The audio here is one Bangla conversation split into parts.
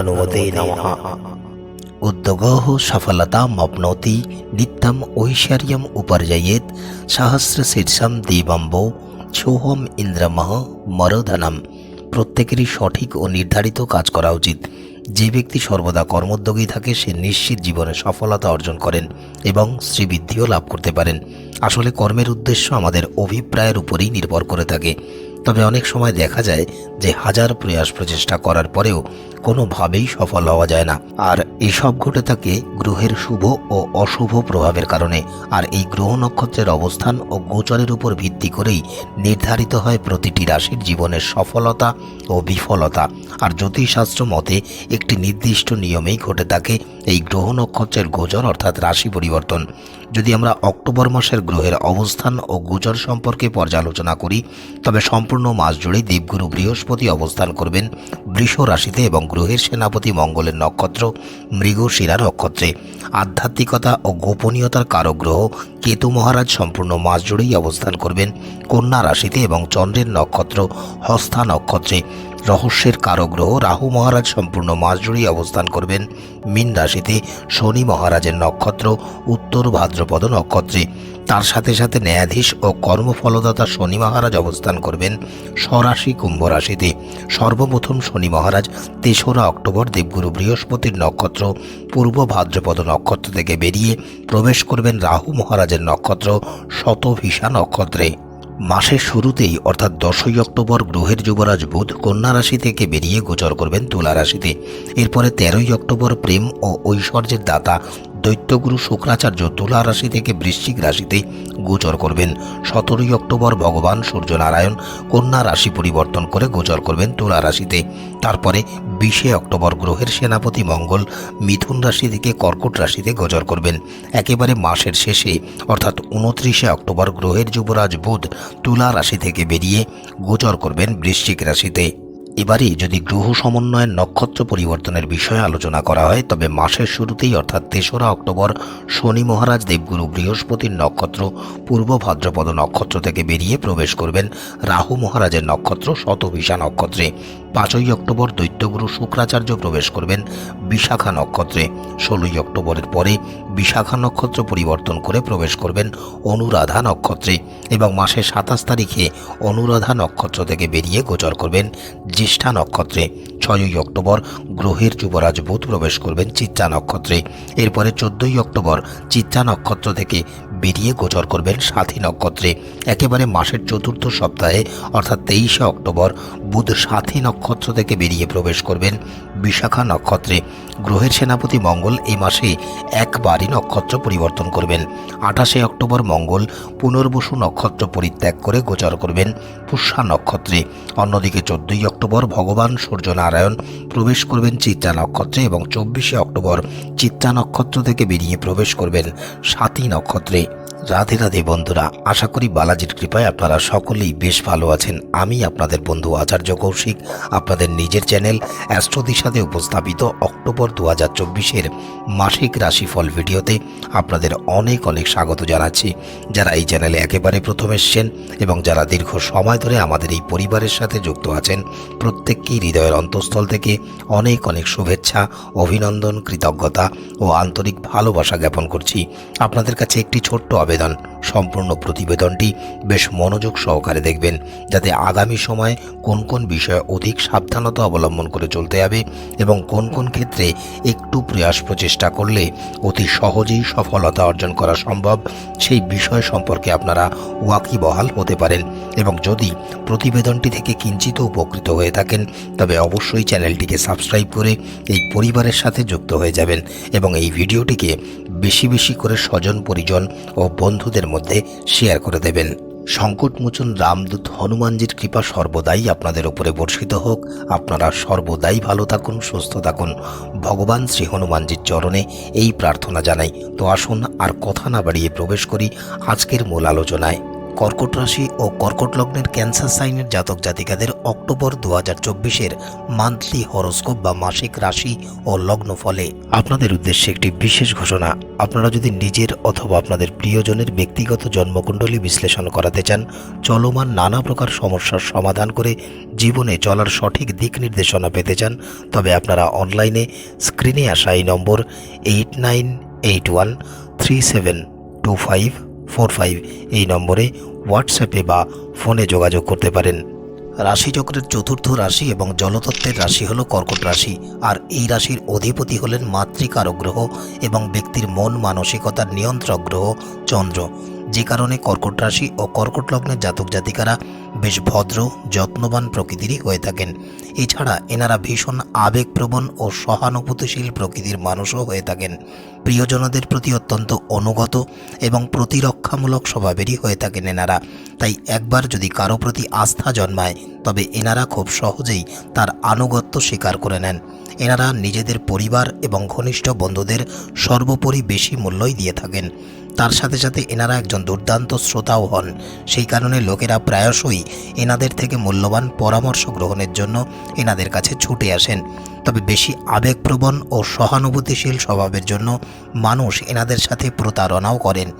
হনুমতে নমঃ उद्योगः सफलताम् अप्नोति नित्यम् ऐश्वर्यम् उपार्जयेत् सहस्रशीर्षं দিবম্বো ছোহম ইন্দ্রমহ মরধনম প্রত্যেকেরই সঠিক ও নির্ধারিত কাজ করা উচিত যে ব্যক্তি সর্বদা কর্মোদ্যোগী থাকে সে নিশ্চিত জীবনে সফলতা অর্জন করেন এবং শ্রীবৃদ্ধিও লাভ করতে পারেন আসলে কর্মের উদ্দেশ্য আমাদের অভিপ্রায়ের উপরেই নির্ভর করে থাকে তবে অনেক সময় দেখা যায় যে হাজার প্রয়াস প্রচেষ্টা করার পরেও কোনোভাবেই সফল হওয়া যায় না। আর এসব ঘটে থাকে গ্রহের শুভ ও অশুভ প্রভাবের কারণে। আর এই গ্রহ নক্ষত্রের অবস্থান ও গোচরের উপর ভিত্তি করেই নির্ধারিত হয় প্রতিটি রাশির জীবনের সফলতা ও বিফলতা। আর জ্যোতিষশাস্ত্র মতে একটি নির্দিষ্ট নিয়মেই ঘটে থাকে এই গ্রহ নক্ষত্রের গোচর, অর্থাৎ রাশি পরিবর্তন। যদি আমরা অক্টোবর মাসের গ্রহের অবস্থান ও গোচর সম্পর্কে পর্যালোচনা করি, তবে সম্পূর্ণ মাস জুড়েই দেবগুরু বৃহস্পতি অবস্থান করবেন বৃষ রাশিতে এবং গ্রহের সেনাপতি মঙ্গলের নক্ষত্র মৃগশিরা নক্ষত্রে। আধ্যাত্মিকতা ও গোপনীয়তার কারক গ্রহ কেতু মহারাজ সম্পূর্ণ মাস জুড়েই অবস্থান করবেন। কন্যা রাশিতে এবং চন্দ্রের নক্ষত্র হস্তা নক্ষত্রে। রহস্যের কারগ্রহ রাহু মহারাজ সম্পূর্ণ মাস জুড়েই অবস্থান করবেন। মীন রাশিতে শনি মহারাজের নক্ষত্র, উত্তর ভাদ্রপদ নক্ষত্রে। তার সাথে সাথে ন্যায়াধীশ ও কর্মফলদাতা শনি মহারাজ অবস্থান করবেন স্বরাশি কুম্ভ রাশিতে। সর্বপ্রথম শনি মহারাজ তেসরা অক্টোবর দেবগুরু বৃহস্পতির নক্ষত্র, পূর্ব ভাদ্রপদ নক্ষত্র থেকে বেরিয়ে প্রবেশ করবেন রাহু মহারাজের নক্ষত্র শতভিসা নক্ষত্রে। মাসের শুরুতেই, অর্থাৎ দশই অক্টোবর গ্রহের যুবরাজ বুধ কন্যা রাশি থেকে বেরিয়ে গোচর করবেন তুলা রাশিতে। এরপরে তেরোই অক্টোবর প্রেম ও ঐশ্বর্যের দাতা দৈত্যগুরু শুক্রাচার্য তুলা রাশি থেকে বৃশ্চিক রাশিতে গোচর করবেন। সতেরোই অক্টোবর ভগবান সূর্যনারায়ণ কন্যা রাশি পরিবর্তন করে গোচর করবেন তুলা রাশিতে তারপরে বিশে অক্টোবর গ্রহের সেনাপতি মঙ্গল মিথুন রাশি থেকে কর্কট রাশিতে গোচর করবেন। একেবারে মাসের শেষে, অর্থাৎ উনত্রিশে অক্টোবর গ্রহের যুবরাজ বুধ তুলা রাশি থেকে বেরিয়ে গোচর করবেন বৃশ্চিক রাশিতে। এবারে যদি গ্রহ সমন্বয়ের নক্ষত্র পরিবর্তনের বিষয়ে আলোচনা করা হয়, তবে মাসের শুরুতেই অর্থাৎ তেসরা অক্টোবর শনি মহারাজ দেবগুরু বৃহস্পতির নক্ষত্র পূর্ব ভাদ্রপদ নক্ষত্র থেকে বেরিয়ে প্রবেশ করবেন রাহু মহারাজের নক্ষত্র শতভিষা নক্ষত্রে। পাঁচই অক্টোবর দৈত্যগুরু শুক্রাচার্য প্রবেশ করবেন বিশাখা নক্ষত্রে। ষোলোই অক্টোবরের পরে বিশাখা নক্ষত্র পরিবর্তন করে প্রবেশ করবেন অনুরাধা নক্ষত্রে এবং মাসের সাতাশ তারিখে অনুরাধা নক্ষত্র থেকে বেরিয়ে গোচর করবেন জ্যেষ্ঠা নক্ষত্রে। ছয়ই অক্টোবর গ্রহের যুবরাজ বুধ প্রবেশ করবেন চিত্রা নক্ষত্রে। এরপরে চোদ্দই অক্টোবর চিত্রা নক্ষত্র থেকে বেরিয়ে গোচর করবেন সাথী নক্ষত্রে। একেবারে মাসের চতুর্থ সপ্তাহে অর্থাৎ তেইশে অক্টোবর বুধ সাথী নক্ষত্র থেকে বেরিয়ে প্রবেশ করবেন। বিশাখা নক্ষত্রে। গ্রহের সেনাপতি মঙ্গল এই মাসে একবারই নক্ষত্র পরিবর্তন করবেন। আঠাশে অক্টোবর মঙ্গল পুনর্বসু নক্ষত্র পরিত্যাগ করে গোচর করবেন পুষ্যা নক্ষত্রে। অন্যদিকে চোদ্দই অক্টোবর ভগবান সূর্যনারায়ণ প্রবেশ করবেন চিত্রা নক্ষত্রে এবং চব্বিশে অক্টোবর চিত্রা নক্ষত্র থেকে বেরিয়ে প্রবেশ করবেন সাতী নক্ষত্রে। রাধে রাধে বন্ধুরা, আশা করি বালাজির কৃপায় আপনারা সকলেই বেশ ভালো আছেন। আমি আপনাদের বন্ধু আচার্য কৌশিক, আপনাদের নিজের চ্যানেল অ্যাস্ট্রোদিশাতে উপস্থাপিত অক্টোবর দু হাজার চব্বিশের মাসিক রাশিফল ভিডিওতে আপনাদের অনেক অনেক স্বাগত জানাচ্ছি। যারা এই চ্যানেলে একেবারে প্রথম এসছেন এবং যারা দীর্ঘ সময় ধরে আমাদের এই পরিবারের সাথে যুক্ত আছেন, প্রত্যেককেই হৃদয়ের অন্তঃস্থল থেকে অনেক অনেক শুভেচ্ছা, অভিনন্দন, কৃতজ্ঞতা ও আন্তরিক ভালোবাসা জ্ঞাপন করছি। আপনাদের কাছে একটি ছোট্ট আবেদন, সম্পূর্ণ প্রতিবেদনটি বেশ মনোযোগ সহকারে দেখবেন, যাতে আগামী সময়ে কোন কোন বিষয়ে অধিক সাবধানতা অবলম্বন করে চলতে হবে এবং কোন কোন ক্ষেত্রে একটু প্রয়াস প্রচেষ্টা করলে অতি সহজেই সফলতা অর্জন করা সম্ভব, সেই বিষয় সম্পর্কে আপনারা ওয়াকিবহাল হতে পারেন। এবং যদি প্রতিবেদনটি থেকে কিঞ্চিত উপকৃত হয়ে থাকেন, তবে অবশ্যই চ্যানেলটিকে সাবস্ক্রাইব করে এই পরিবারের সাথে যুক্ত হয়ে যাবেন এবং এই ভিডিওটিকে বেশি বেশি করে স্বজন, পরিজন ও বন্ধুদের মধ্যে শেয়ার করে দেবেন। সংকটমোচন রামদূত হনুমানজির কৃপা সর্বদাই আপনাদের উপরে বর্ষিত হোক। আপনারা সর্বদাই ভালো থাকুন, সুস্থ থাকুন। ভগবান শ্রী হনুমানজির চরণে এই প্রার্থনা জানাই। তো আসুন আর কথা না বাড়িয়ে প্রবেশ করি আজকের মূল আলোচনায়। কর্কট রাশি ও কর্কট লগ্নের ক্যান্সার সাইনের জাতক জাতিকাদের অক্টোবর দু হাজার চব্বিশের মান্থলি হরস্কোপ বা মাসিক রাশি ও লগ্ন ফলে। আপনাদের উদ্দেশ্যে একটি বিশেষ ঘোষণা, আপনারা যদি নিজের অথবা আপনাদের প্রিয়জনের ব্যক্তিগত জন্মকুণ্ডলী বিশ্লেষণ করাতে চান, চলমান নানা প্রকার সমস্যার সমাধান করে জীবনে চলার সঠিক দিক নির্দেশনা পেতে চান, তবে আপনারা অনলাইনে স্ক্রিনে আসা এই number eight nine eight one three seven two five four five এই নম্বরে হোয়াটসঅ্যাপে বা ফোনে যোগাযোগ করতে পারেন। রাশিচক্রের চতুর্থ রাশি এবং জলতত্ত্বের রাশি হল কর্কট রাশি। আর এই রাশির অধিপতি হলেন মাতৃকারক গ্রহ এবং ব্যক্তির মন মানসিকতার নিয়ন্ত্রক গ্রহ চন্দ্র। যে কারণে কর্কট রাশি ও কর্কট লগ্নের জাতক জাতিকারা বেশ ভদ্র, যত্নবান প্রকৃতিরই হয়ে থাকেন। এছাড়া এনারা ভীষণ আবেগপ্রবণ ও সহানুভূতিশীল প্রকৃতির মানুষও হয়ে থাকেন। প্রিয়জনদের প্রতি অত্যন্ত অনুগত এবং প্রতিরক্ষামূলক স্বভাবেরই হয়ে থাকেন এনারা। তাই একবার যদি কারও প্রতি আস্থা জন্মায়, তবে এনারা খুব সহজেই তার আনুগত্য স্বীকার করে নেন। এনারা নিজেদের পরিবার এবং ঘনিষ্ঠ বন্ধুদের সর্বোপরি বেশি মূল্যই দিয়ে থাকেন। তার সাথে সাথে এনারা একজন দুর্দান্ত শ্রোতাও হন। সেই কারণে লোকেরা প্রায়শই এনাদের থেকে মূল্যবান পরামর্শ গ্রহণের জন্য এনাদের কাছে ছুটে আসেন। তবে বেশি আবেগপ্রবণ ও সহানুভূতিশীল স্বভাবের জন্য মানুষ এনাদের সাথে প্রতারণাও করেন।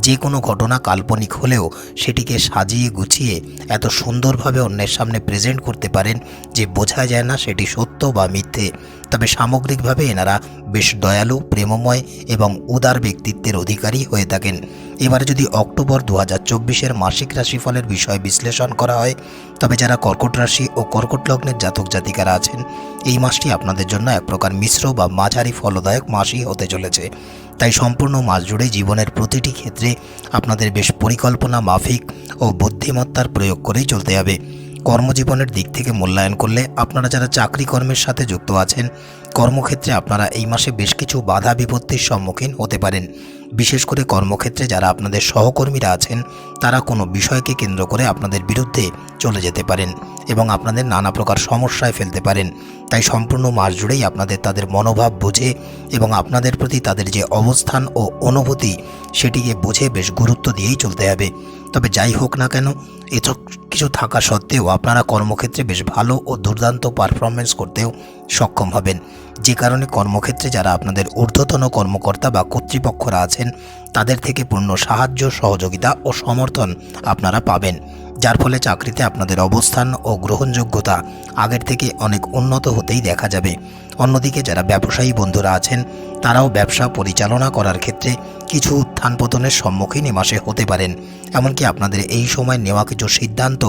যে কোনো ঘটনা কাল্পনিক হলেও সেটিকে সাজিয়ে গুছিয়ে এত সুন্দরভাবে অন্যের সামনে প্রেজেন্ট করতে পারেন যে বোঝা যায় না সেটি সত্য বা মিথ্যে। তবে সামগ্রিকভাবে এনারা বেশ দয়ালু, প্রেমময় এবং উদার ব্যক্তিত্বের অধিকারী হয়ে থাকেন। এবারে যদি অক্টোবর দু হাজার চব্বিশের মাসিক রাশিফলের বিষয় বিশ্লেষণ করা হয়, তবে যারা কর্কট রাশি ও কর্কট লগ্নের জাতক জাতিকারা আছেন, এই মাসটি আপনাদের জন্য এক প্রকার মিশ্র বা মাঝারি ফলদায়ক মাসই হতে চলেছে। তাই সম্পূর্ণ মাস জুড়ে জীবনের প্রতিটি ক্ষেত্রে আপনাদের বেশ পরিকল্পনা, মাফিক ও বুদ্ধিমত্তার প্রয়োগ করেই চলতে হবে। কর্মজীবনের দিক থেকে মূল্যায়ন করলে আপনারা যারা চাকরি কর্মের সাথে যুক্ত আছেন, কর্মক্ষেত্রে আপনারা এই মাসে বেশ কিছু বাধা বিপত্তির সম্মুখীন হতে পারেন। বিশেষ করে কর্মক্ষেত্রে যারা আপনাদের সহকর্মীরা আছেন তারা কোনো বিষয়কে কেন্দ্র করে আপনাদের বিরুদ্ধে চলে যেতে পারেন এবং আপনাদের নানা প্রকার সমস্যায় ফেলতে পারেন। তাই সম্পূর্ণ মাস জুড়েই আপনাদের তাদের মনোভাব বুঝে এবং আপনাদের প্রতি তাদের যে অবস্থান ও অনুভূতি, সেটিকে বুঝে বেশ গুরুত্ব দিয়েই চলতে হবে। তবে যাই হোক না কেন, এসব কিছু থাকা সত্ত্বেও আপনারা কর্মক্ষেত্রে বেশ ভালো ও দুর্দান্ত পারফরমেন্স করতেও সক্ষম হবেন। যে কারণে কর্মক্ষেত্রে যারা আপনাদের ঊর্ধ্বতন কর্মকর্তা বা কর্তৃপক্ষরা আছেন, তাদের থেকে পূর্ণ সাহায্য, সহযোগিতা ও সমর্থন আপনারা পাবেন। যার ফলে চাকরিতে আপনাদের অবস্থান ও গ্রহণযোগ্যতা আগের থেকে অনেক উন্নত হতেই দেখা যাবে। অন্যদিকে যারা ব্যবসায়ী বন্ধুরা আছেন, তারাও ব্যবসা পরিচালনা করার ক্ষেত্রে কিছু উত্থান পতনের সম্মুখীন এ মাসে হতে পারেন। এমনকি আপনাদের এই সময় নেওয়া কিছু সিদ্ধান্ত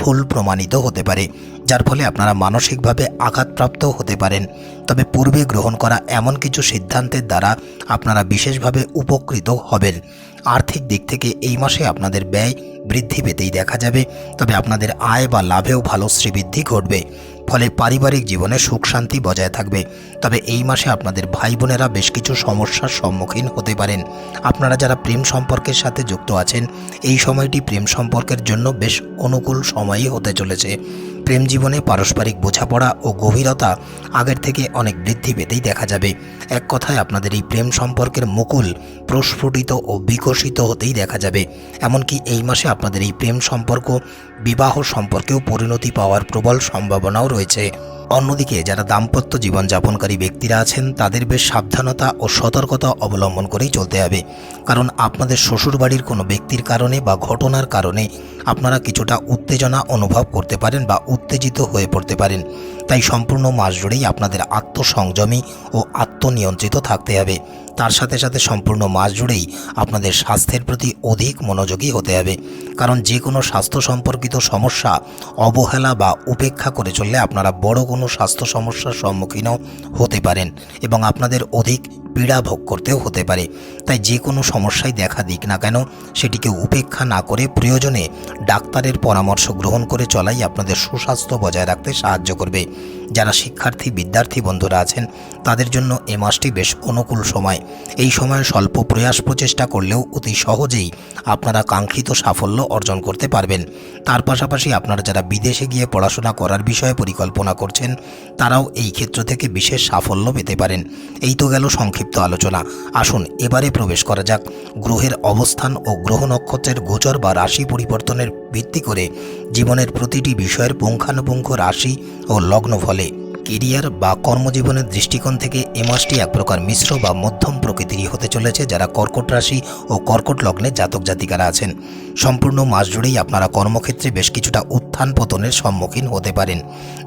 ভুল প্রমাণিত হতে পারে, যার ফলে আপনারা মানসিকভাবে আঘাতপ্রাপ্ত হতে পারেন। তবে পূর্বে গ্রহণ করা এমন কিছু সিদ্ধান্তের দ্বারা আপনারা বিশেষভাবে উপকৃত হবেন। আর্থিক দিক থেকে এই মাসে আপনাদের ব্যয় বৃদ্ধি পেতেই দেখা যাবে, তবে আপনাদের আয় বা লাভেও ভালো শ্রীবৃদ্ধি ঘটবে। ফলে পারিবারিক জীবনে সুখ শান্তি বজায় থাকবে। তবে এই মাসে আপনাদের ভাই বোনেরা বেশ কিছু সমস্যার সম্মুখীন হতে পারেন। আপনারা যারা প্রেম সম্পর্কের সাথে যুক্ত আছেন, এই সময়টি প্রেম সম্পর্কের জন্য বেশ অনুকূল সময়ই হতে চলেছে। প্রেম জীবনে পারস্পরিক বোঝাপড়া ও গভীরতা আগের থেকে অনেক বৃদ্ধি পেতেই দেখা যাবে। এক কথায় আপনাদের এই প্রেম সম্পর্কের মুকুল প্রস্ফুটিত ও বিকশিত হতেই দেখা যাবে। এমনকি এই মাসে আপনাদের এই প্রেম সম্পর্ক বিবাহ সম্পর্কেও পরিণতি পাওয়ার প্রবল সম্ভাবনাও রয়েছে। অন্যদিকে যারা দাম্পত্য জীবনযাপনকারী ব্যক্তিরা আছেন, তাদের বেশ সাবধানতা ও সতর্কতা অবলম্বন করেই চলতে হবে। কারণ আপনাদের শ্বশুরবাড়ির কোনো ব্যক্তির কারণে বা ঘটনার কারণে আপনারা কিছুটা উত্তেজনা অনুভব করতে পারেন বা উত্তেজিত হয়ে পড়তে পারেন। তাই সম্পূর্ণ মাস জুড়েই আপনাদের আত্মসংযমী ও আত্মনিয়ন্ত্রিত থাকতে হবে। তার সাথে সাথে সম্পূর্ণ মাস জুড়েই আপনাদের স্বাস্থ্যের প্রতি অধিক মনোযোগী হতে হবে। কারণ যে কোনো স্বাস্থ্য সম্পর্কিত সমস্যা অবহেলা বা উপেক্ষা করে চললে আপনারা বড় কোনো স্বাস্থ্য সমস্যার সম্মুখীনও হতে পারেন এবং আপনাদের অধিক পীড়া ভোগ করতেও হতে পারে। তাই যে কোনো সমস্যায় দেখা দিক না কেন, সেটিকে উপেক্ষা না করে প্রয়োজনে ডাক্তারের পরামর্শ গ্রহণ করে চলাই আপনাদের সুস্বাস্থ্য বজায় রাখতে সাহায্য করবে। যারা শিক্ষার্থী, বিদ্যার্থী বন্ধুরা আছেন, তাদের জন্য এ মাসটি বেশ অনুকূল সময়। এই সময়ে স্বল্প প্রয়াস প্রচেষ্টা করলেও অতি সহজেই আপনারা কাঙ্ক্ষিত সাফল্য অর্জন করতে পারবেন। তার পাশাপাশি আপনারা যারা বিদেশে গিয়ে পড়াশোনা করার বিষয়ে পরিকল্পনা করছেন, তারাও এই ক্ষেত্র থেকে বিশেষ সাফল্য পেতে পারেন। এই তো গেল সংক্ষিপ্ত সংক্ষিপ্ত আলোচনা। আসুন, এবারে প্রবেশ করা যাক। গ্রহের অবস্থান ও গ্রহ নক্ষত্রের গোচর বা রাশি পরিবর্তনের ভিত্তি করে জীবনের প্রতিটি বিষয়ের পুঙ্খানুপুঙ্খ রাশি ও লগ্ন ফলে কেরিয়ার বা কর্মজীবনের দৃষ্টিকোণ থেকে এ মাসটি এক প্রকার মিশ্র বা মধ্যম প্রকৃতিরই হতে চলেছে যারা কর্কট রাশি ও কর্কট লগ্নে জাতক জাতিকারা আছেন। সম্পূর্ণ মাস জুড়েই আপনারা কর্মক্ষেত্রে বেশ কিছুটা উত্থান পতনের সম্মুখীন হতে পারেন।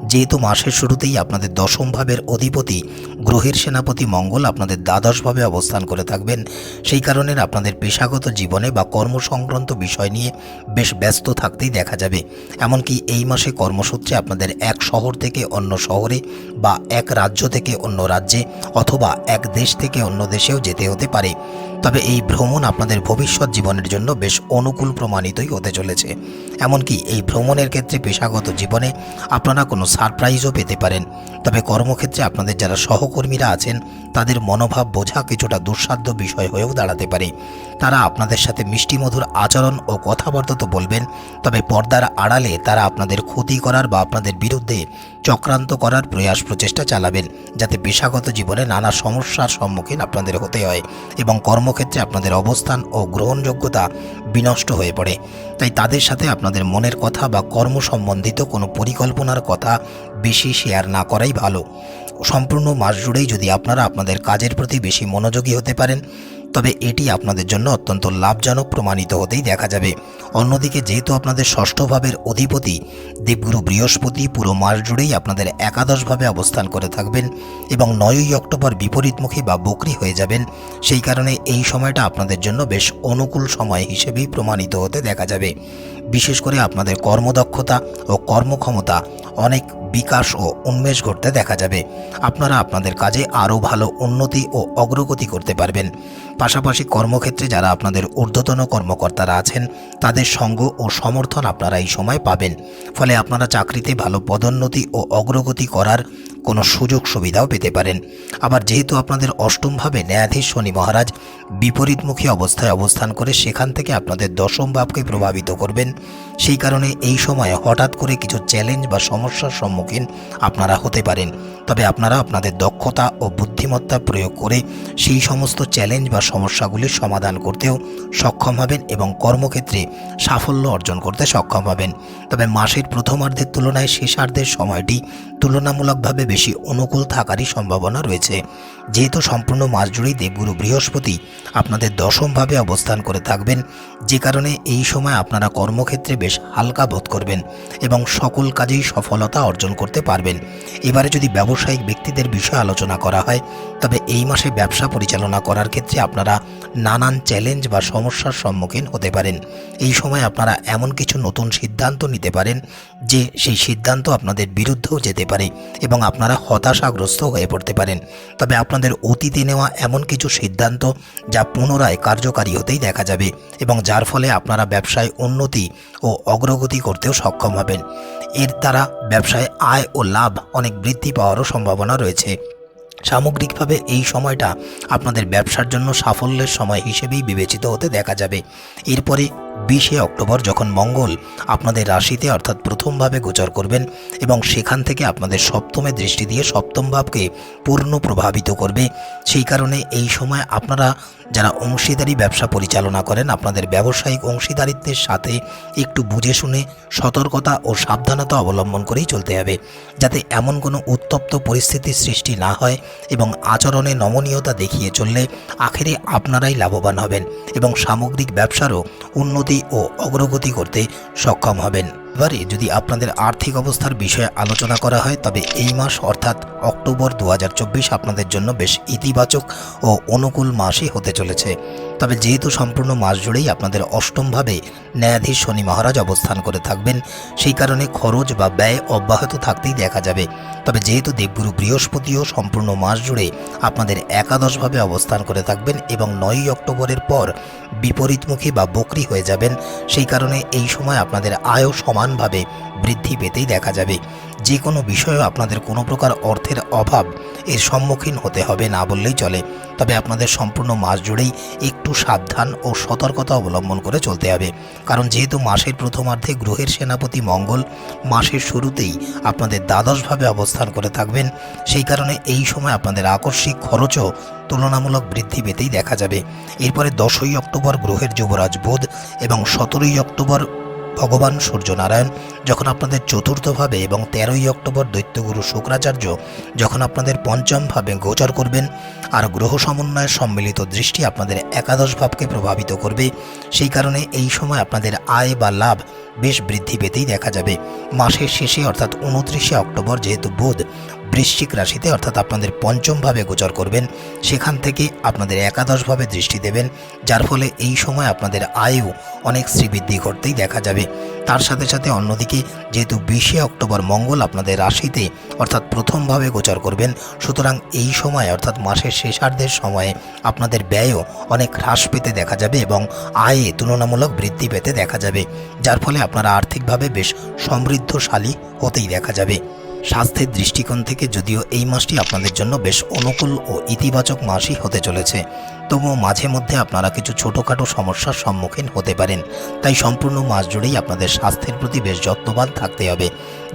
যেহেতু মাসের শুরুতেই আপনাদের দশম ভাবের অধিপতি গ্রহের সেনাপতি মঙ্গল আপনাদের দ্বাদশভাবে অবস্থান করে থাকবেন। সেই কারণে আপনাদের পেশাগত জীবনে বা কর্ম সংক্রান্ত বিষয় নিয়ে বেশ ব্যস্ত থাকতেই দেখা যাবে। এমনকি এই মাসে কর্মসূত্রে আপনাদের এক শহর থেকে অন্য শহরে বা এক রাজ্য থেকে অন্য রাজ্যে অথবা এক দেশ থেকে অন্য দেশেও যেতে হতে পারে। তবে এই ভ্রমণ আপনাদের ভবিষ্যৎ জীবনের জন্য বেশ অনুকূল প্রমাণিতই হতে চলেছে। এমনকি এই ভ্রমণের ক্ষেত্রে পেশাগত জীবনে আপনারা কোনো সারপ্রাইজও পেতে পারেন। তবে কর্মক্ষেত্রে আপনাদের যারা সহকর্মীরা আছেন, তাদের মনোভাব বোঝা কিছুটা দুঃসাধ্য বিষয় হয়েও দাঁড়াতে পারে। তারা আপনাদের সাথে মিষ্টিমধুর আচরণ ও কথাবার্তা তো বলবেন, তবে পর্দার আড়ালে তারা আপনাদের ক্ষতি করার বা আপনাদের বিরুদ্ধে চক্রান্ত করার প্রয়াস প্রচেষ্টা চালাবেন, যাতে পেশাগত জীবনে নানা সমস্যার সম্মুখীন আপনাদের হতে হয় এবং কর্মক্ষেত্রে আপনাদের অবস্থান ও গ্রহণযোগ্যতা বিনষ্ট হয়ে পড়ে। তাই তাদের সাথে আপনাদের মনের কথা বা কর্ম সম্বন্ধিত কোনো পরিকল্পনার কথা বেশি শেয়ার না করাই ভালো। সম্পূর্ণ মাস জুড়েই যদি আপনারা আপনাদের কাজের প্রতি বেশি মনোযোগী হতে পারেন তবে এটি আপনাদের জন্য অত্যন্ত লাভজনক প্রমাণিত হতেই দেখা যাবে। অন্যদিকে যেহেতু আপনাদের ষষ্ঠ ভাবের অধিপতি দেবগুরু বৃহস্পতি পুরো মাস জুড়েই আপনাদের একাদশভাবে অবস্থান করে থাকবেন এবং নয়ই অক্টোবর বিপরীতমুখী বা বকরি হয়ে যাবেন, সেই কারণে এই সময়টা আপনাদের জন্য বেশ অনুকূল সময় হিসেবেই প্রমাণিত হতে দেখা যাবে। বিশেষ করে আপনাদের কর্মদক্ষতা ও কর্মক্ষমতা অনেক বিকাশ ও উন্মেষ ঘটতে দেখা যাবে। আপনারা আপনাদের কাজে আরও ভালো উন্নতি ও অগ্রগতি করতে পারবেন। পাশাপাশি কর্মক্ষেত্রে যারা আপনাদের ঊর্ধ্বতন কর্মকর্তারা আছেন, তাদের সঙ্গ ও সমর্থন আপনারা এই সময় পাবেন। ফলে আপনারা চাকরিতে ভালো পদোন্নতি ও অগ্রগতি করার কোনো সুযোগ সুবিধাও পেতে পারেন। আবার যেহেতু আপনাদের অষ্টমভাবে ন্যায়াধীশ শনি মহারাজ বিপরীতমুখী অবস্থায় অবস্থান করে সেখান থেকে আপনাদের দশম ভাবকে প্রভাবিত করবেন, সেই কারণে এই সময়ে হঠাৎ করে কিছু চ্যালেঞ্জ বা সমস্যার সম্মুখীন আপনারা হতে পারেন। তবে আপনারা আপনাদের দক্ষতা ও বুদ্ধিমত্তা প্রয়োগ করে সেই সমস্ত চ্যালেঞ্জ বা সমস্যাগুলির সমাধান করতেও সক্ষম হবেন এবং কর্মক্ষেত্রে সাফল্য অর্জন করতে সক্ষম হবেন। তবে মাসের প্রথমার্ধের তুলনায় শেষার্ধের সময়টি তুলনামূলকভাবে বেশি অনুকূল থাকারই সম্ভাবনা রয়েছে। যেহেতু সম্পূর্ণ মাস জুড়েই দেবগুরু বৃহস্পতি আপনাদের দশমভাবে অবস্থান করে থাকবেন, যে কারণে এই সময় আপনারা কর্মক্ষেত্রে বেশ হালকা বোধ করবেন এবং সকল কাজেই সফলতা অর্জন করতে পারবেন। এবারে যদি ব্যবসায়িক ব্যক্তিদের বিষয়ে আলোচনা করা হয়, তবে এই মাসে ব্যবসা পরিচালনা করার ক্ষেত্রে আপনারা নানান চ্যালেঞ্জ বা সমস্যার সম্মুখীন হতে পারেন। এই সময় আপনারা এমন কিছু নতুন সিদ্ধান্ত নিতে পারেন, যে সেই সিদ্ধান্ত আপনাদের বিরুদ্ধেও যেতে পারে এবং আপনারা হতাশাগ্রস্ত হয়ে পড়তে পারেন। তবে আপনাদের অতীতে নেওয়া এমন কিছু সিদ্ধান্ত যা পুনরায় কার্যকারী হতেই দেখা যাবে এবং যার ফলে আপনারা ব্যবসায় উন্নতি ও অগ্রগতি করতেও সক্ষম হবেন। এর দ্বারা ব্যবসায় আয় ও লাভ অনেক বৃদ্ধি পাওয়ারও সম্ভাবনা রয়েছে। সামগ্রিকভাবে এই সময়টা আপনাদের ব্যবসার জন্য সাফল্যের সময় হিসেবেই বিবেচিত হতে দেখা যাবে। এরপরে বিশে অক্টোবর যখন মঙ্গল আপনাদের রাশিতে অর্থাৎ প্রথমভাবে গোচর করবেন এবং সেখান থেকে আপনাদের সপ্তমে দৃষ্টি দিয়ে সপ্তম ভাবকে পূর্ণ প্রভাবিত করবে। সেই কারণে এই সময় আপনারা যারা অংশীদারি ব্যবসা পরিচালনা করেন, আপনাদের ব্যবসায়িক অংশীদারিত্বের সাথে একটু বুঝে শুনে সতর্কতা ও সাবধানতা অবলম্বন করেই চলতে হবে। যাতে এমন কোনো উত্তপ্ত পরিস্থিতির সৃষ্টি না হয় এবং আচরণে নমনীয়তা দেখিয়ে চললে আখেরে আপনারাই লাভবান হবেন এবং সামগ্রিক ব্যবসারও উন্নতি ও অগ্রগতি করতে সক্ষম হবেন। এবারে যদি আপনাদের আর্থিক অবস্থার বিষয়ে আলোচনা করা হয়, তবে এই মাস অর্থাৎ অক্টোবর দু হাজার চব্বিশ আপনাদের জন্য বেশ ইতিবাচক ও অনুকূল মাসই হতে চলেছে। তবে যেহেতু সম্পূর্ণ মাস জুড়েই আপনাদের অষ্টমভাবে ন্যায়াধীশ শনি মহারাজ অবস্থান করে থাকবেন, সেই কারণে খরচ বা ব্যয় অব্যাহত থাকতেই দেখা যাবে। তবে যেহেতু দেবগুরু বৃহস্পতিও সম্পূর্ণ মাস জুড়ে আপনাদের একাদশভাবে অবস্থান করে থাকবেন এবং নয়ই অক্টোবরের পর বিপরীতমুখী বা বকরি হয়ে যাবেন, সেই কারণে এই সময় আপনাদের আয়ও সমান সমানভাবে বৃদ্ধি পেতেই দেখা যাবে। যে কোনো বিষয়ে আপনাদের কোনো প্রকার অর্থের অভাব এর সম্মুখীন হতে হবে না বললেই চলে। তবে আপনাদের সম্পূর্ণ মাস জুড়েই একটু সাবধান ও সতর্কতা অবলম্বন করে চলতে হবে। কারণ যেহেতু মাসের প্রথমার্ধে গ্রহের সেনাপতি মঙ্গল মাসের শুরুতেই আপনাদের দ্বাদশভাবে অবস্থান করে থাকবেন, সেই কারণে এই সময় আপনাদের আকস্মিক খরচও তুলনামূলক বৃদ্ধি পেতেই দেখা যাবে। এরপরে দশই অক্টোবর গ্রহের যুবরাজ বুধ এবং সতেরোই অক্টোবর ভগবান সূর্যনারায়ণ, যখন আপনাদের চতুর্থভাবে এবং তেরোই অক্টোবর দৈত্যগুরু শুক্রাচার্য যখন আপনাদের পঞ্চমভাবে গোচর করবেন, আর গ্রহ সমন্বয়ের সম্মিলিত দৃষ্টি আপনাদের একাদশ ভাবকে প্রভাবিত করবে, সেই কারণে এই সময় আপনাদের আয় বা লাভ বেশ বৃদ্ধি পেতেই দেখা যাবে। মাসের শেষে অর্থাৎ উনত্রিশে অক্টোবর যেহেতু বুধ বৃশ্চিক রাশিতে অর্থাৎ আপনাদের পঞ্চমভাবে গোচর করবেন, সেখান থেকে আপনাদের একাদশভাবে দৃষ্টি দেবেন, যার ফলে এই সময় আপনাদের আয়ু অনেক শ্রীবৃদ্ধি ঘটতেই দেখা যাবে। তার সাথে সাথে অন্যদিকে যেহেতু বিশে অক্টোবর মঙ্গল আপনাদের রাশিতে অর্থাৎ প্রথমভাবে গোচর করবেন, সুতরাং এই সময় অর্থাৎ মাসের শেষার্ধের সময়ে আপনাদের ব্যয়ও অনেক হ্রাস পেতে দেখা যাবে এবং আয়ে তুলনামূলক বৃদ্ধি পেতে দেখা যাবে, যার ফলে আপনারা আর্থিকভাবে বেশ সমৃদ্ধশালী হতেই দেখা যাবে। স্বাস্থ্যের দৃষ্টিকোণ থেকে যদিও এই মাসটি আপনাদের জন্য বেশ অনুকূল ও ইতিবাচক মাসই হতে চলেছে। তবুও মাঝে মধ্যে আপনারা কিছু ছোটোখাটো সমস্যার সম্মুখীন হতে পারেন। তাই সম্পূর্ণ মাস জুড়েই আপনাদের স্বাস্থ্যের প্রতি বেশ যত্নবান থাকতে হবে।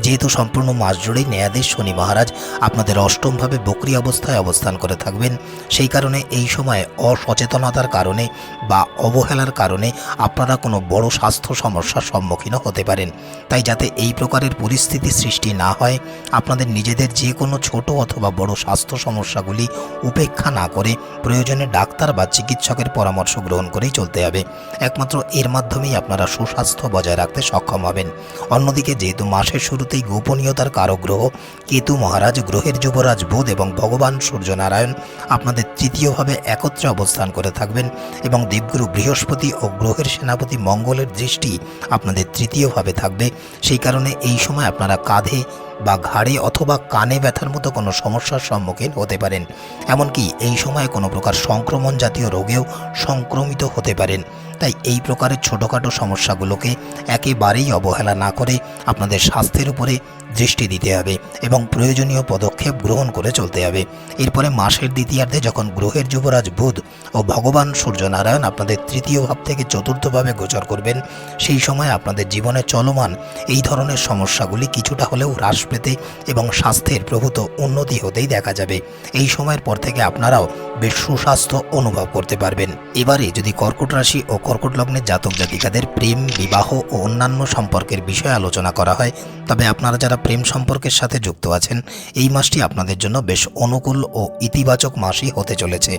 যেহেতু সম্পূর্ণ মাস জুড়েই ন্যায়াধীশ শনি মহারাজ আপনাদের অষ্টমভাবে বকরি অবস্থায় অবস্থান করে থাকবেন। সেই কারণে এই সময় অসচেতনতার কারণে বা অবহেলার কারণে আপনারা কোনো বড় স্বাস্থ্য সমস্যার সম্মুখীনও হতে পারেন। তাই যাতে এই প্রকারের পরিস্থিতি সৃষ্টি না হয়, আপনাদের নিজেদের যে কোনো ছোট অথবা বড় স্বাস্থ্য সমস্যাগুলি উপেক্ষা না করে প্রয়োজনে ডাক্তার বা চিকিৎসকের পরামর্শ গ্রহণ করেই চলতে হবে। একমাত্র এর মাধ্যমেই আপনারা সুস্বাস্থ্য বজায় রাখতে সক্ষম হবেন। অন্যদিকে যেহেতু মাসের শুরুতেই গোপনীয়তার কারক গ্রহ কেতু মহারাজ, গ্রহের যুবরাজ বুধ এবং ভগবান সূর্যনারায়ণ আপনাদের তৃতীয়ভাবে একত্রে অবস্থান করে থাকবেন এবং দেবগুরু বৃহস্পতি ও গ্রহের সেনাপতি মঙ্গলের দৃষ্টি আপনাদের তৃতীয়ভাবে থাকবে। সেই কারণে এই সময় আপনারা কাঁধে বা ঘাড়ে অথবা কানে ব্যথার মতো কোনো সমস্যার সম্মুখীন হতে পারেন। এমনকি এই সময়ে কোনো প্রকার সংক্রমণ জাতীয় রোগেও সংক্রমিত হতে পারেন। তাই এই প্রকারের ছোটোখাটো সমস্যাগুলোকে একেবারেই অবহেলা না করে আপনাদের স্বাস্থ্যের উপরে দৃষ্টি দিতে হবে এবং প্রয়োজনীয় পদক্ষেপ গ্রহণ করে চলতে হবে। এরপরে মাসের দ্বিতীয়ার্ধে যখন গ্রহের যুবরাজ বুধ ও ভগবান সূর্যনারায়ণ আপনাদের তৃতীয় ভাব থেকে চতুর্থভাবে গোচর করবেন, সেই সময় আপনাদের জীবনে চলমান এই ধরনের সমস্যাগুলি কিছুটা হলেও হ্রাস পেতে এবং স্বাস্থ্যের প্রভূত উন্নতি হতেই দেখা যাবে। এই সময়ের পর থেকে আপনারাও বেশ সুস্বাস্থ্য অনুভব করতে পারবেন। এবারে যদি কর্কট রাশি ও কর্কট লগ্নের জাতক জাতিকাদের প্রেম, বিবাহ ও অন্যান্য সম্পর্কের বিষয়ে আলোচনা করা হয়। তবে আপনারা যারা প্রেম সম্পর্কের সাথে যুক্ত আছেন, এই মাসটি আপনাদের জন্য বেশ অনুকূল ও ইতিবাচক মাসই হতে চলেছে।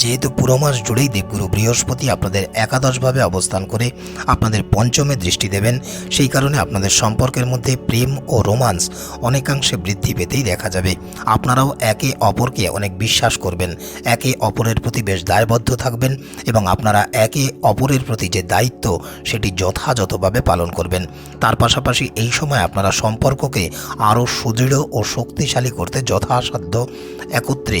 যেহেতু পুরো মাস জুড়েই দেবগুরু বৃহস্পতি আপনাদের একাদশভাবে অবস্থান করে আপনাদের পঞ্চমে দৃষ্টি দেবেন, সেই কারণে আপনাদের সম্পর্কের মধ্যে প্রেম ও রোমান্স অনেকাংশে বৃদ্ধি পেতেই দেখা যাবে। আপনারাও একে অপরকে অনেক বিশ্বাস করবেন, একে অপরের প্রতি বেশ দায়বদ্ধ থাকবেন এবং আপনারা একে অপরের প্রতি যে দায়িত্ব, সেটি যথাযথভাবে পালন করবেন। তার পাশাপাশি এই সময় আপনারা সম্পর্ককে আরও সুদৃঢ় ও শক্তিশালী করতে যথাসাধ্য একত্রে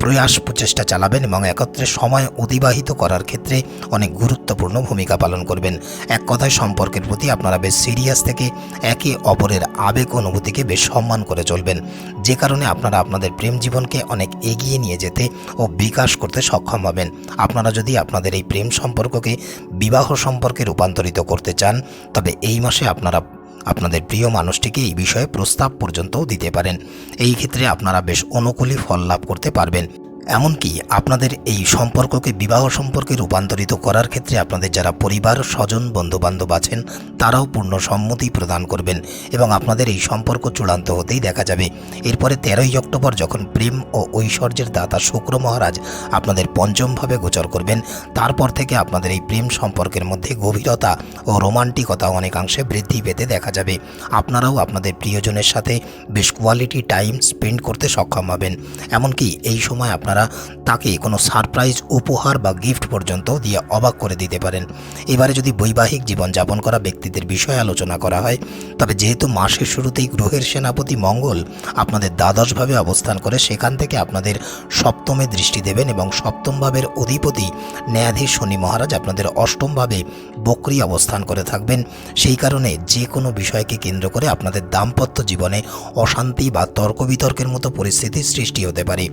প্রয়াস প্রচেষ্টা চালাবেন এবং একত্রে সময় অতিবাহিত করার ক্ষেত্রে অনেক গুরুত্বপূর্ণ ভূমিকা পালন করবেন। এক কথায় সম্পর্কের প্রতি আপনারা বেশ সিরিয়াস থেকে একে অপরের আবেগ অনুভূতিকে বেশ সম্মান করে চলবেন। যে কারণে আপনারা আপনাদের প্রেম জীবনকে অনেক এগিয়ে নিয়ে যেতে ও বিকাশ করতে সক্ষম হবেন। আপনারা যদি আপনাদের এই প্রেম সম্পর্ককে বিবাহ সম্পর্কে রূপান্তরিত করতে চান, তবে এই মাসে আপনারা আপনাদের প্রিয় মানুষটিকে এই বিষয়ে প্রস্তাব পর্যন্তও দিতে পারেন। এই ক্ষেত্রে আপনারা বেশ অনুকূলই ফল লাভ করতে পারবেন। এমনকি আপনাদের এই সম্পর্ককে, বিবাহ সম্পর্কে রূপান্তরিত করার ক্ষেত্রে আপনাদের যারা পরিবার, স্বজন, বন্ধুবান্ধব আছেন, তারাও পূর্ণ সম্মতি প্রদান করবেন এবং আপনাদের এই সম্পর্ক চূড়ান্ত হতেই দেখা যাবে। এরপরে তেরোই অক্টোবর যখন প্রেম ও ঐশ্বর্যের দাতা শুক্র মহারাজ আপনাদের পঞ্চমভাবে গোচর করবেন, তারপর থেকে আপনাদের এই প্রেম সম্পর্কের মধ্যে গভীরতা ও রোমান্টিকতা অনেকাংশে বৃদ্ধি পেতে দেখা যাবে। আপনারাও আপনাদের প্রিয়জনের সাথে বেশ কোয়ালিটি টাইম স্পেন্ড করতে সক্ষম হবেন। এমনকি এই সময় আপনারা আপনারা তাকে কোনো সারপ্রাইজ, উপহার বা গিফট পর্যন্ত দিয়ে অবাক করে দিতে পারেন। এবারে যদি বৈবাহিক জীবনযাপন করা ব্যক্তিদের বিষয়ে আলোচনা করা হয়, তবে যেহেতু মাসের শুরুতেই গ্রহের সেনাপতি মঙ্গল আপনাদের দ্বাদশভাবে অবস্থান করে, সেখান থেকে আপনাদের সপ্তমে দৃষ্টি দেবেন এবং সপ্তম ভাবের অধিপতি ন্যায়াধীশ শনি মহারাজ আপনাদের অষ্টমভাবে বকরি অবস্থান করে থাকবেন। সেই কারণে যে কোনো বিষয়কে কেন্দ্র করে আপনাদের দাম্পত্য জীবনে অশান্তি বা তর্ক বিতর্কের মতো পরিস্থিতির সৃষ্টি হতে পারে।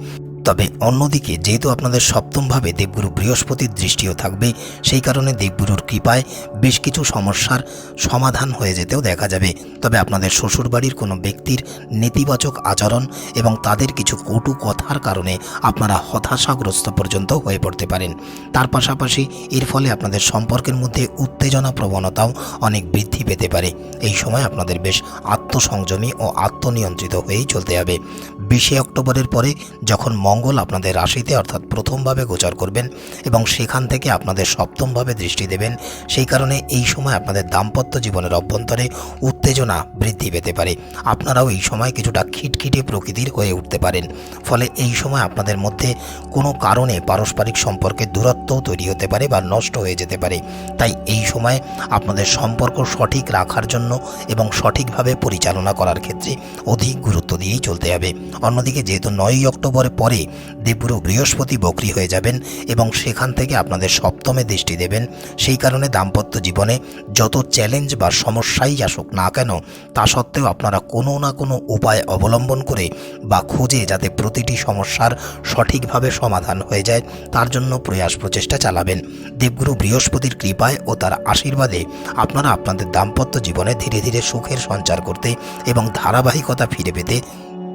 তবে অন্যদিকে, যেহেতু আপনাদের সপ্তমভাবে দেবগুরু বৃহস্পতির দৃষ্টিও থাকবে, সেই কারণে দেবগুরুর কৃপায় বেশ কিছু সমস্যার সমাধান হয়ে যেতেও দেখা যাবে। তবে আপনাদের শ্বশুরবাড়ির কোনো ব্যক্তির নেতিবাচক আচরণ এবং তাদের কিছু কটু কথার কারণে আপনারা হতাশাগ্রস্ত পর্যন্ত হয়ে পড়তে পারেন। তার পাশাপাশি এর ফলে আপনাদের সম্পর্কের মধ্যে উত্তেজনা প্রবণতাও অনেক বৃদ্ধি পেতে পারে। এই সময় আপনাদের বেশ আত্মসংযমী ও আত্মনিয়ন্ত্রিত হয়েই চলতে হবে। বিশে অক্টোবরের পরে যখন আপনাদের রাশিতে অর্থাৎ প্রথমভাবে গোচর করবেন এবং সেখান থেকে আপনাদের সপ্তমভাবে দৃষ্টি দেবেন। সেই কারণে এই সময় আপনাদের দাম্পত্য জীবনের অভ্যন্তরে উত্তেজনা বৃদ্ধি পেতে পারে। আপনারাও এই সময় কিছুটা খিটখিটে প্রকৃতির হয়ে উঠতে পারেন। ফলে এই সময় আপনাদের মধ্যে কোনো কারণে পারস্পরিক সম্পর্কে দূরত্বও তৈরি হতে পারে বা নষ্ট হয়ে যেতে পারে। তাই এই সময় আপনাদের সম্পর্ক সঠিক রাখার জন্য এবং সঠিকভাবে পরিচালনা করার ক্ষেত্রে অধিক গুরুত্ব দিয়েই চলতে হবে। অন্যদিকে যেহেতু নয়ই অক্টোবরের পরে দেবগুরু বৃহস্পতি বকরি হয়ে যাবেন এবং সেখান থেকে আপনাদের সপ্তমে দৃষ্টি দেবেন, সেই কারণে দাম্পত্য জীবনে যত চ্যালেঞ্জ বা সমস্যাই আসুক না কেন, তা সত্ত্বেও আপনারা কোনো না কোনো উপায় অবলম্বন করে বা খুঁজে যাতে প্রতিটি সমস্যার সঠিকভাবে সমাধান হয়ে যায়, তার জন্য প্রয়াস প্রচেষ্টা চালাবেন। দেবগুরু বৃহস্পতির কৃপায় ও তার আশীর্বাদে আপনারা আপনাদের দাম্পত্য জীবনে ধীরে ধীরে সুখের সঞ্চার করতে এবং ধারাবাহিকতা ফিরে পেতে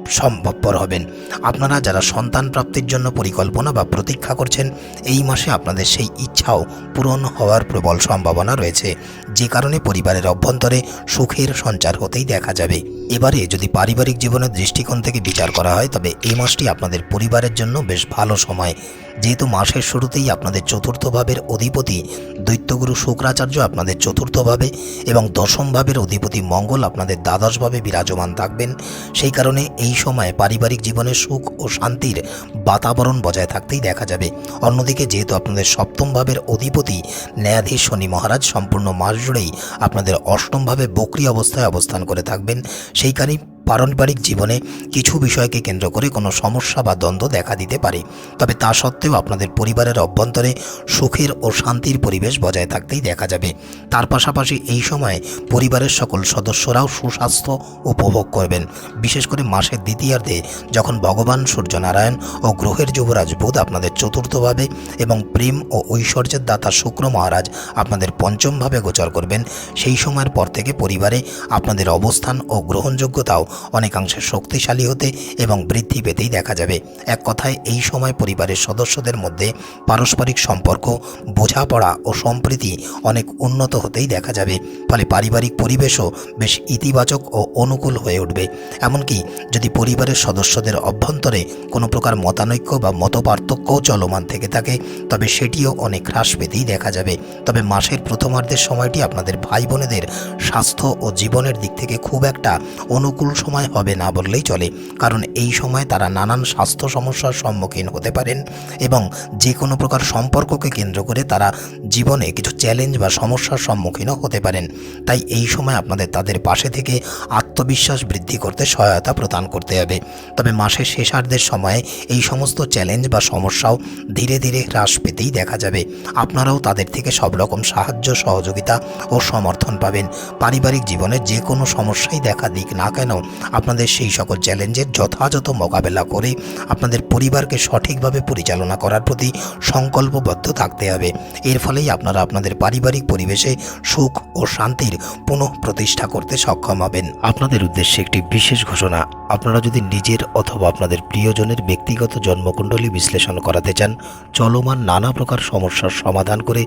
সম্ভবপর হবেন। আপনারা যারা সন্তান প্রাপ্তির জন্য পরিকল্পনা বা প্রতীক্ষা করছেন, এই মাসে আপনাদের সেই ইচ্ছাও পূরণ হওয়ার প্রবল সম্ভাবনা রয়েছে। যে কারণে পরিবারের অভ্যন্তরে সুখের সঞ্চার হতেই দেখা যাবে। এবারে যদি পারিবারিক জীবনের দৃষ্টিকোণ থেকে বিচার করা হয়, তবে এই মাসটি আপনাদের পরিবারের জন্য বেশ ভালো সময়। যেহেতু মাসের শুরুতেই আপনাদের চতুর্থ ভাবের অধিপতি দৈত্যগুরু শুক্রাচার্য আপনাদের চতুর্থভাবে এবং দশম ভাবের অধিপতি মঙ্গল আপনাদের দ্বাদশভাবে বিরাজমান থাকবেন। সেই কারণে এই সময় পারিবারিক জীবনে সুখ ও শান্তির বাতাবরণ বজায় থাকতেই দেখা যাবে। অন্যদিকে যেহেতু আপনাদের সপ্তম ভাবের অধিপতি ন্যায়াধীশ শনি মহারাজ সম্পূর্ণ মাস জুড়েই আপনাদের অষ্টমভাবে বকরি অবস্থায় অবস্থান করে থাকবেন সেই কারণেই পারস্পরিক জীবনে কিছু বিষয়কে কেন্দ্র করে কোনো সমস্যা বা দ্বন্দ্ব দেখা দিতে পারে। তবে তা সত্ত্বেও আপনাদের পরিবারের অভ্যন্তরে সুখের ও শান্তির পরিবেশ বজায় থাকতেই দেখা যাবে। তার পাশাপাশি এই সময়ে পরিবারের সকল সদস্যরাও সুস্বাস্থ্য উপভোগ করবেন। বিশেষ করে মাসের দ্বিতীয়ার্ধে যখন ভগবান সূর্যনারায়ণ ও গ্রহের যুবরাজ বুধ আপনাদের চতুর্থভাবে এবং প্রেম ও ঐশ্বর্যের দাতা শুক্র মহারাজ আপনাদের পঞ্চমভাবে গোচর করবেন, সেই সময়ের পর থেকে পরিবারে আপনাদের অবস্থান ও গ্রহণযোগ্যতাও অনেকাংশে শক্তিশালী হতে এবং বৃদ্ধি পেতেই দেখা যাবে। এক কথায়, এই সময় পরিবারের সদস্যদের মধ্যে পারস্পরিক সম্পর্ক, বোঝাপড়া ও সম্প্রীতি অনেক উন্নত হতেই দেখা যাবে। ফলে পারিবারিক পরিবেশও বেশ ইতিবাচক ও অনুকূল হয়ে উঠবে। এমনকি যদি পরিবারের সদস্যদের অভ্যন্তরে কোনো প্রকার মতানৈক্য বা মতপার্থক্যও চলমান থেকে থাকে, তবে সেটিও অনেক হ্রাস পেতেই দেখা যাবে। তবে মাসের প্রথমার্ধের সময়টি আপনাদের ভাই বোনেদের স্বাস্থ্য ও জীবনের দিক থেকে খুব একটা অনুকূল সময় হবে না বললেই চলে। কারণ এই সময় তারা নানান স্বাস্থ্য সমস্যার সম্মুখীন হতে পারেন এবং যে কোনো প্রকার সম্পর্ককে কেন্দ্র করে তারা জীবনে কিছু চ্যালেঞ্জ বা সমস্যার সম্মুখীনও হতে পারেন। তাই এই সময় আপনাদের তাদের পাশে থেকে আত্মবিশ্বাস বৃদ্ধি করতে সহায়তা প্রদান করতে হবে। তবে মাসের শেষার্ধের সময়ে এই সমস্ত চ্যালেঞ্জ বা সমস্যাও ধীরে ধীরে হ্রাস পেতেই দেখা যাবে। আপনারাও তাদের থেকে সব রকম সাহায্য, সহযোগিতা ও সমর্থন পাবেন। পারিবারিক জীবনে যে কোনো সমস্যাই দেখা দিক না কেন আপনাদের সেই সকল চ্যালেঞ্জের যথাযথ মোকাবেলা করে আপনাদের পরিবারকে সঠিকভাবে পরিচালনা করার প্রতি সংকল্পবদ্ধ থাকতে হবে। এর ফলেই আপনারা আপনাদের পারিবারিক পরিবেশে সুখ ও শান্তির পুনঃ প্রতিষ্ঠা করতে সক্ষম হবেন। আপনাদের উদ্দেশ্যে একটি বিশেষ ঘোষণা, আপনারা যদি নিজের অথবা আপনাদের প্রিয়জনের ব্যক্তিগত জন্মকুণ্ডলী বিশ্লেষণ করাতে চান, চলমান নানা প্রকার সমস্যার সমাধান করে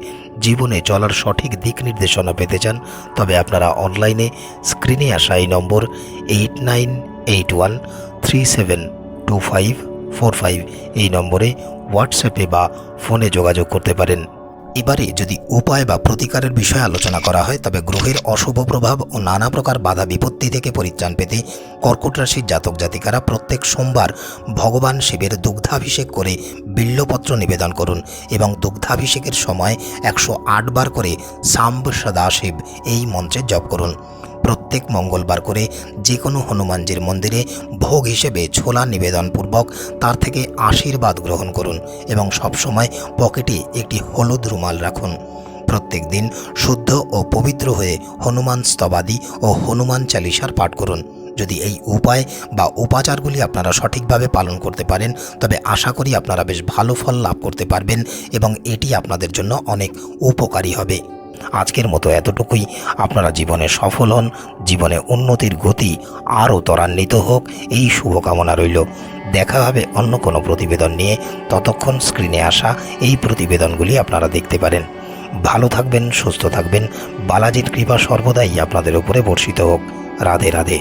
জীবনে চলার সঠিক দিক নির্দেশনা পেতে চান, তবে আপনারা অনলাইনে স্ক্রিনে আসা এই number eight nine eight one three seven two five four five এই নম্বরে হোয়াটসঅ্যাপে বা ফোনে যোগাযোগ করতে পারেন। এবারে যদি উপায় বা প্রতিকারের বিষয়ে আলোচনা করা হয়, তবে গ্রহের অশুভ প্রভাব ও নানা প্রকার বাধা বিপত্তি থেকে পরিত্রাণ পেতে কর্কট রাশির জাতক জাতিকারা প্রত্যেক সোমবার ভগবান শিবের দুগ্ধাভিষেক করে বিল্লপত্র নিবেদন করুন এবং দুগ্ধাভিষেকের সময় একশো আট বার করে সাম্ব সদাশিব এই মন্ত্রের জপ করুন। প্রত্যেক মঙ্গলবার করে যে কোনো হনুমানজির মন্দিরে ভোগ হিসেবে ছোলা নিবেদনপূর্বক তার থেকে আশীর্বাদ গ্রহণ করুন এবং সবসময় পকেটে একটি হলুদ রুমাল রাখুন। প্রত্যেক দিন শুদ্ধ ও পবিত্র হয়ে হনুমান স্তবাদি ও হনুমান চালিসার পাঠ করুন। যদি এই উপায় বা উপাচারগুলি আপনারা সঠিকভাবে পালন করতে পারেন, তবে আশা করি আপনারা বেশ ভালো ফল লাভ করতে পারবেন এবং এটি আপনাদের জন্য অনেক উপকারী হবে। আজকের মতো এতটুকুই। আপনারা জীবনে সফল হন, জীবনে উন্নতির গতি আরও ত্বরান্বিত হোক, এই শুভকামনা রইল। দেখা হবে অন্য কোনো প্রতিবেদন নিয়ে। ততক্ষণ স্ক্রিনে আসা এই প্রতিবেদনগুলি আপনারা দেখতে পারেন। ভালো থাকবেন, সুস্থ থাকবেন। বালাজির কৃপা সর্বদাই আপনাদের উপরে বর্ষিত হোক। রাধে রাধে।